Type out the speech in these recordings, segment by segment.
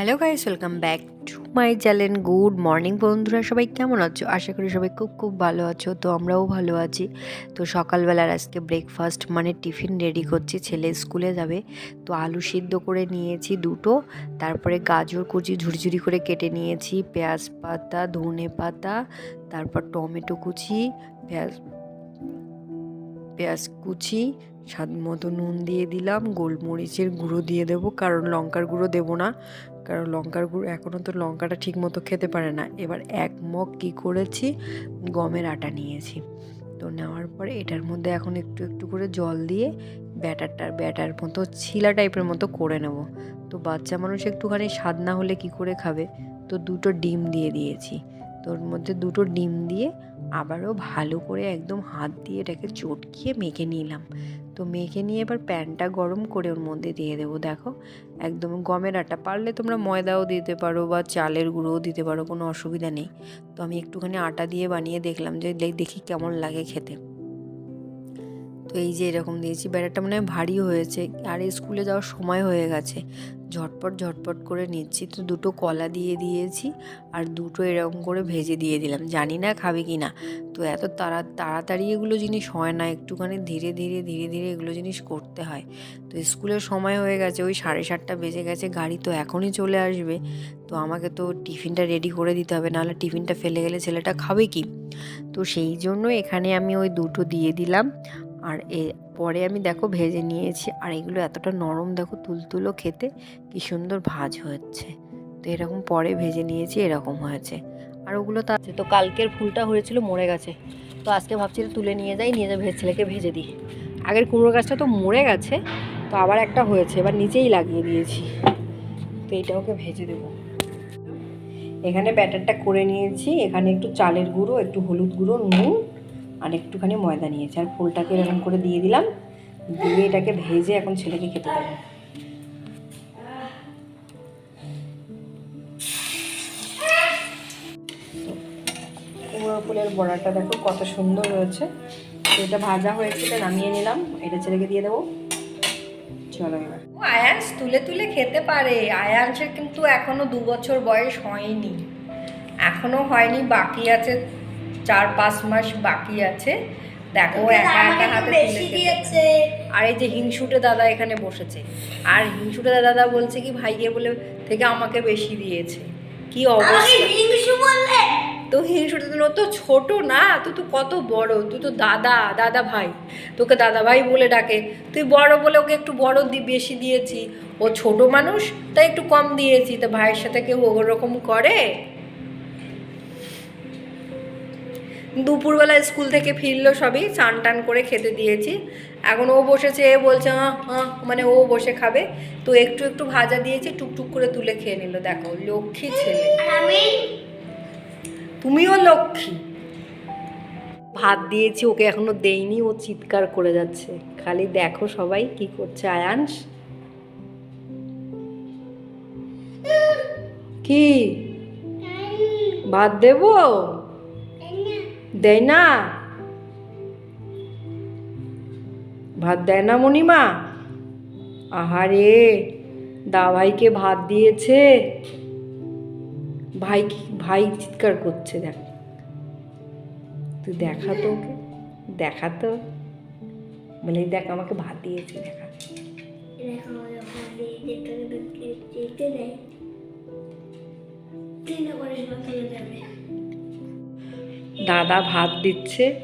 Hello guys, welcome back to my channel. Good morning বন্ধুরা, সবাই কেমন আছো? আশা করি সবাই খুব খুব ভালো আছো, তো আমরাও ভালো আছি। তো সকালবেলার আজকে ব্রেকফাস্ট মানে টিফিন রেডি করছি, ছেলে স্কুলে যাবে। তো আলু সিদ্ধ করে নিয়েছি দুটো, তারপরে গাজর কুচি ঝুড়ি করে কেটে নিয়েছি, পেঁয়াজ পাতা, ধনে পাতা, তারপর টমেটো কুচি, পেঁয়াজ পেঁয়াজ কুচি, স্বাদ মতো নুন দিয়ে দিলাম, গোলমরিচের গুঁড়ো দিয়ে দেবো, কারণ লঙ্কার গুঁড়ো দেবো না। কারণ লঙ্কার গুঁড়ো এখনও তো লঙ্কাটা ঠিক মতো খেতে পারে না। এবার এক মগ কী করেছি? গমের আটা নিয়েছি। তো নেওয়ার পরে এটার মধ্যে এখন একটু একটু করে জল দিয়ে ব্যাটারটা, ব্যাটার মতো ছিলা টাইপের মতো করে নেব। তো বাচ্চা মানুষ একটুখানি স্বাদ না হলে কি করে খাবে? তো দুটো ডিম দিয়ে দিয়েছি। তোর মধ্যে দুটো ডিম দিয়ে আবারও ভালো করে একদম হাত দিয়ে এটাকে চটকিয়ে মেখে নিলাম। তো মেখে নিয়ে এবার প্যানটা গরম করে ওর মধ্যে দিয়ে দেবো, দেখো। একদম গমের আটা, পারলে তোমরা ময়দাও দিতে পারো বা চালের গুঁড়োও দিতে পারো, কোনো অসুবিধা নেই। তো আমি একটুখানি আটা দিয়ে বানিয়ে দেখলাম যে দেখি কেমন লাগে খেতে। তো এই যে এরকম দিয়েছি। ব্যাটারটা মনে হয় ভারী হয়েছে। আর স্কুলে যাওয়ার সময় হয়ে গেছে। ঝটপট ঝটপট করে নিচ্ছি। তো দুটো কলা দিয়ে দিয়েছি আর দুটো এরকম করে ভেজে দিয়ে দিলাম। জানি না খাবে কি না। তো এত তাড়া, তাড়াতাড়ি এগুলো জিনিস হয় না। একটুখানি ধীরে ধীরে ধীরে ধীরে এগুলো জিনিস করতে হয়। তো স্কুলের সময় হয়ে গেছে। ওই সাড়ে সাতটা বেজে গেছে। গাড়ি তো এখনই চলে আসবে। তো আমাকে তো টিফিনটা রেডি করে দিতে হবে। নাহলে টিফিনটা ফেলে গেলে ছেলেটা খাবে কি? তো সেই জন্য এখানে আমি ওই দুটো দিয়ে দিলাম। আর এ পরে আমি দেখো ভেজে নিয়েছি। আর এগুলো এতটা নরম দেখো তুলতুলো খেতে, কি সুন্দর ভাজ হচ্ছে। তো এরকম পরে ভেজে নিয়েছি, এরকম হয়েছে। আর ওগুলো তো তো কালকের ফুলটা হয়েছিল, মরে গেছে। তো আজকে ভাবছি তুলে নিয়ে যাই নিয়ে যাই ছেলেকে ভেজে দিই। আগের কুমড়ো গাছটা তো মরে গেছে, তো আবার একটা হয়েছে, এবার নিচেই লাগিয়ে দিয়েছি। তো এটা ওকে ভেজে দেবো। এখানে ব্যাটারটা করে নিয়েছি, এখানে একটু চালের গুঁড়ো, একটু হলুদ গুঁড়ো, নুন আর একটুখানি ময়দা নিয়েছি। আর ফুলটাকে এরকম করে দিয়ে দিলাম। দিয়ে এটাকে ভেজে এখন ছেলেকে খেতে দেবো। কুমড়ো ফুলের বড়াটা দেখো কত সুন্দর হয়েছে। এটা ভাজা হয়েছে, এটা নামিয়ে নিলাম। এটা ছেলেকে দিয়ে দেবো। চলো এবার। আয়ান্স তুলে তুলে খেতে পারে। আয়ান্সের কিন্তু এখনও দু বছর বয়স হয়নি। এখনও হয়নি, বাকি আছে চার পাঁচ মাস বাকি আছে। দেখো একা একা হাতে তুলে আর এই যে হিংসুটে দাদা এখানে বসেছে। আর হিংসুটে দাদা বলছে কি ভাইকে বলে থেকে আমাকে বেশি দিয়েছে। কি অবস্থা? তো হিংসুটে তো ছোট না তুই তো কত বড় তুই তো দাদা দাদা ভাই। তোকে দাদা ভাই বলে ডাকে তুই বড় বলে ওকে একটু বড় দি বেশি দিয়েছি। ও ছোট মানুষ তাই একটু কম দিয়েছি। তো ভাইয়ের সাথে কেউ ওরকম করে? দুপুরবেলা স্কুল থেকে ফিরলো সবই চান টান করে খেতে দিয়েছি। এখন ও বসেছে এ বলছে হ্যাঁ মানে ও বসে খাবে। তো একটু একটু ভাজা দিয়েছি টুকটুক করে তুলে খেয়ে নিল। দেখো লক্ষ্মী ছেলে। তুমিও লক্ষ্মী। ভাত দিয়েছি ওকে এখনও দেইনি ও চিৎকার করে যাচ্ছে। খালি দেখো সবাই কি করছে আয়াংশ কি? ভাত দেবো? দেয় না। ভাত দেয় না মণিমা। আহারে দা ভাইকে ভাত দিয়েছে। ভাই ভাই চিৎকার করছে, দেখ। তুই দেখা তো ওকে, দেখা তো। বলে, দেখ, আমাকে ভাত দিয়েছে, দেখা। দাদা ভাত দিচ্ছে।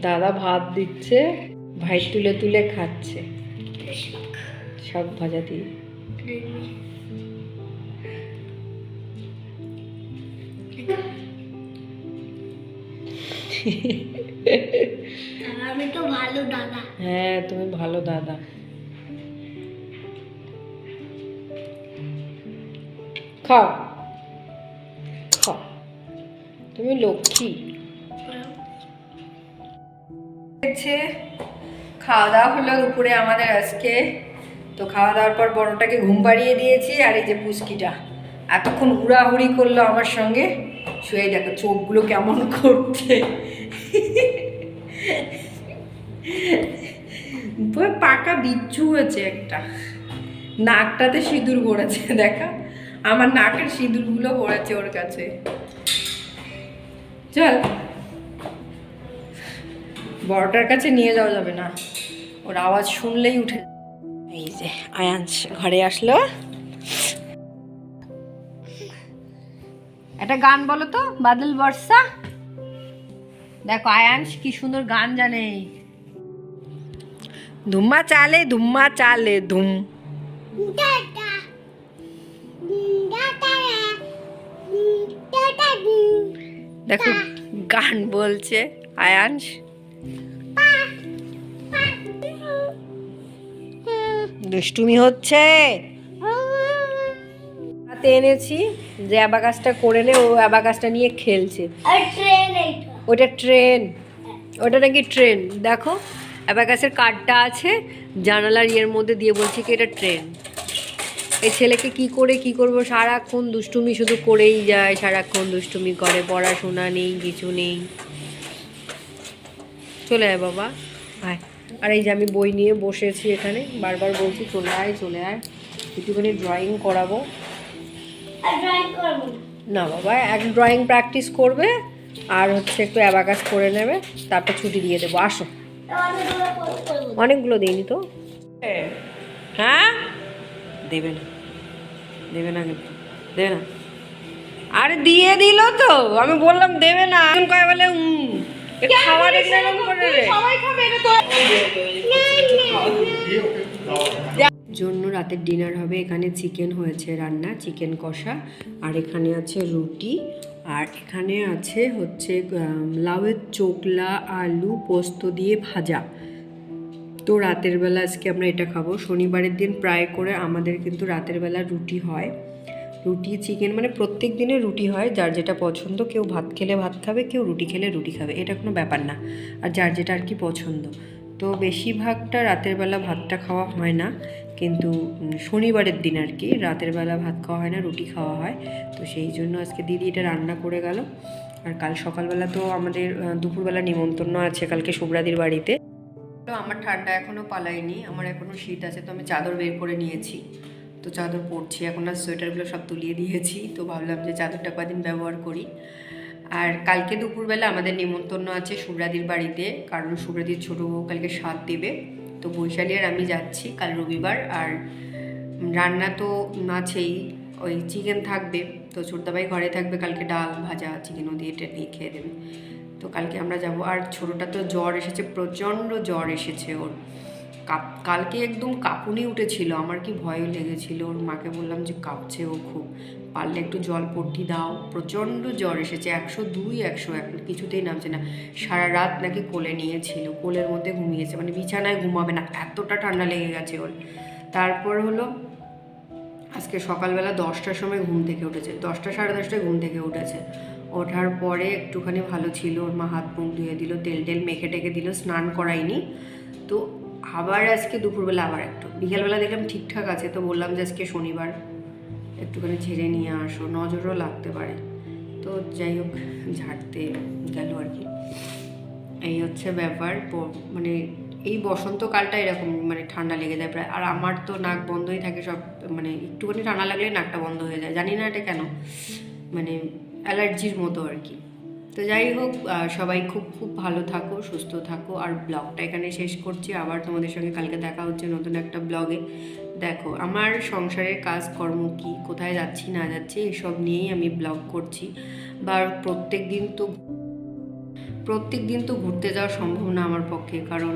দাদা ভাত দিচ্ছে ভাই তুলে তুলে খাচ্ছে। শাক ভাজা দিয়ে। আমি তো ভালো দাদা। হ্যাঁ তুমি ভালো দাদা। খাও। তুমি লক্ষ্মী। খাওয়া দাওয়া হলো দুপুরে আমাদের আজকে। তো খাওয়া দাওয়ার পর বড়টাকে ঘুম পাড়িয়ে দিয়েছি আর এই যে পুচকিটা। এতক্ষণ হুড়াহুড়ি করল আমার সঙ্গে। শুয়ে দেখো চোখগুলো কেমন করছে। পাকা বিচ্ছু হয়েছে একটা। নাকটাতে সিঁদুর পড়েছে, দেখা। আমার নাকের সিঁদুরগুলো পড়েছে ওর কাছে। চল। বড়টার কাছে নিয়ে যাওয়া যাবে না। ওর আওয়াজ শুনলেই উঠে এই যে আয়াংশ ঘরে আসলো। একটা গান বলো তো, বাদল বর্ষা। দেখো আয়াংশ কি সুন্দর গান জানে। ধুম্মা চালে ধুম্মা চালে ধুম। দেখো গান বলছে আয়াংশ দুষ্টুমি হচ্ছে। হাতে এনেছি যে অ্যাবাকাসটা করে নে ও অ্যাবাকাসটা নিয়ে খেলছে। ওটা ট্রেন ওটা নাকি ট্রেন। দেখো অ্যাবাকাসের কার্ডটা আছে জানালার ইয়ের মধ্যে দিয়ে বলছি কি এটা ট্রেন। এই ছেলেকে কি করে কি করব? সারাক্ষণ দুষ্টুমি শুধু করেই যায় সারাক্ষণ দুষ্টুমি করে। পড়াশোনা নেই কিছু নেই। চলে আয় বাবা। আয়। আর এই যে আমি বই নিয়ে বসেছি এখানে বারবার বলছি চলে আয় চলে আয়। একটুখানি ড্রয়িং করাবো। না বাবা এক ড্রয়িং প্র্যাকটিস করবে আর হচ্ছে একটু অ্যাবাকাস করে নেবে তারপর ছুটি দিয়ে দেবো। আসো। অনেকগুলো দিইনি তো? হ্যাঁ? দেবে না। দেবে না কিন্তু। দেবে না। আরে দিয়ে দিল তো। আমি বললাম দেবে না। এখন কয় বলে জন্য রাতের ডিনার হবে। এখানে চিকেন হয়েছে রান্না চিকেন কষা আর এখানে আছে রুটি আর এখানে আছে হচ্ছে লাউয়ের চোকলা আলু পোস্ত দিয়ে ভাজা। তো রাতের বেলা আজকে আমরা এটা খাব। শনিবারের দিন প্রায় করে আমাদের কিন্তু রাতের বেলা রুটি হয়। রুটি, চিকেন মানে প্রত্যেক দিনে রুটি হয়। যার যেটা পছন্দ, কেউ ভাত খেলে ভাত খাবে, কেউ রুটি খেলে রুটি খাবে। এটা কোনো ব্যাপার না। আর যার যেটা আর কি পছন্দ। তো বেশিরভাগটা রাতের বেলা ভাতটা খাওয়া হয় না। কিন্তু শনিবারের দিন আর কি রাতের বেলা ভাত খাওয়া হয় না, রুটি খাওয়া হয়। তো সেই জন্য আজকে দিদি এটা রান্না করে গেল। আর কাল সকালবেলা তো আমাদের দুপুরবেলা নিমন্ত্রণ আছে কালকে শুভ্রাদির বাড়িতে। তো আমার ঠান্ডা এখনও পালায়নি, আমার এখনও শীত আছে, তো আমি চাদর বের করে নিয়েছি। তো চাদর পরছি, এখন আর সোয়েটারগুলো সব তুলিয়ে দিয়েছি, তো ভাবলাম যে চাদরটা কদিন ব্যবহার করি। আর কালকে দুপুরবেলা আমাদের নিমন্ত্রণ আছে শুভ্রাদির বাড়িতে, কারণ শুভ্রাদির ছোটো বউ কালকে স্বাদ দেবে। তো বৈশালী আর আমি যাচ্ছি কাল রবিবার, আর রান্না তো আছেই, ওই চিকেন থাকবে, তো ছোটদাবাই ঘরে থাকবে, কালকে ডাল ভাজা চিকেনও দিয়ে টেট দিয়ে খেয়ে দেবে। তো কালকে আমরা যাব। আর ছোটোটা তো জ্বর এসেছে, প্রচণ্ড জ্বর এসেছে ওর। কাপ, কালকে একদম কাঁপুনি উঠেছিল, আমার কি ভয়ও লেগেছিল। ওর মাকে বললাম যে কাঁপছে ও খুব। পারলে একটু জল পট্টি দাও, প্রচণ্ড জ্বর এসেছে, একশো দুই, একশো এক, কিছুতেই নামছে না। সারা রাত নাকি কোলে নিয়েছিল, কোলের মধ্যে ঘুমিয়েছে মানে বিছানায় ঘুমাবে না, এতটা ঠান্ডা লেগে গেছে ওর। তারপর হলো, আজকে সকালবেলা দশটার সময় ঘুম থেকে উঠেছে, দশটা সাড়ে দশটায় ঘুম থেকে উঠেছে। ওঠার পরে একটুখানি ভালো ছিল, ওর মা হাত মুখ ধুয়ে দিল, তেল টেল মেখে টেকে দিল, স্নান করাইনি তো আবার আজকে দুপুরবেলা আবার একটু। বিকেলবেলা দেখলাম ঠিকঠাক আছে, তো বললাম যে আজকে শনিবার, একটুখানি ঝেড়ে নিয়ে আসো, নজরও লাগতে পারে। তো যাই হোক, ঝাড়তে গেল আর কি। এই হচ্ছে ব্যাপার মানে এই বসন্তকালটা এরকম মানে ঠান্ডা লেগে যায় প্রায়। আর আমার তো নাক বন্ধই থাকে সব মানে একটুখানি ঠান্ডা লাগলে নাকটা বন্ধ হয়ে যায়। জানি না এটা কেন মানে অ্যালার্জির মতো আর কি। তো যাই হোক সবাই খুব খুব ভালো থাকো, সুস্থ থাকো। আর ব্লগটা এখানে শেষ করছি। আবার তোমাদের সঙ্গে কালকে দেখা হচ্ছে নতুন একটা ব্লগে। দেখো, আমার সংসারের কাজ কর্ম কি, কোথায় যাচ্ছি, না যাচ্ছি, এসব নিয়েই আমি ব্লগ করছি। বা প্রত্যেক দিন তো প্রত্যেক দিন তো ঘুরতে যাওয়া সম্ভব না আমার পক্ষে। কারণ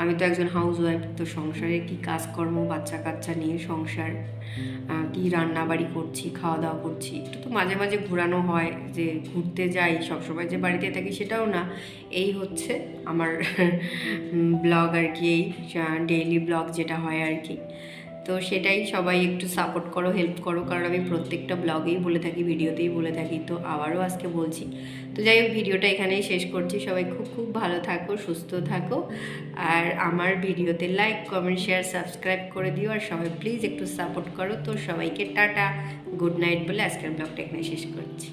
আমি তো একজন হাউস ওয়াইফ তো সংসারে কি কাজকর্ম বাচ্চা কাচ্চা নিয়ে সংসার কী রান্না বাড়ি করছি খাওয়া দাওয়া করছি, একটু তো মাঝে মাঝে ঘোরানো হয় যে ঘুরতে যাই, সবসময় যে বাড়িতে থাকি সেটাও না। এই হচ্ছে আমার ব্লগ আর কি, এই ডেইলি ব্লগ যেটা হয় আর কি। তো সেটাই সবাই একটু সাপোর্ট করো হেল্প করো, কারণ আমি প্রত্যেকটা ব্লগেই বলে থাকি ভিডিওতেই বলে থাকি, তো আবারও আজকে বলছি। তো যাই হোক ভিডিওটা এখানেই শেষ করছি। সবাই খুব খুব ভালো থাকো, সুস্থ থাকো। আর আমার ভিডিওতে লাইক কমেন্ট শেয়ার সাবস্ক্রাইব করে দিও। আর সবাই প্লিজ একটু সাপোর্ট করো। তো সবাইকে টাটা গুড নাইট বলে আজকের ব্লগটা এখানে শেষ করছি।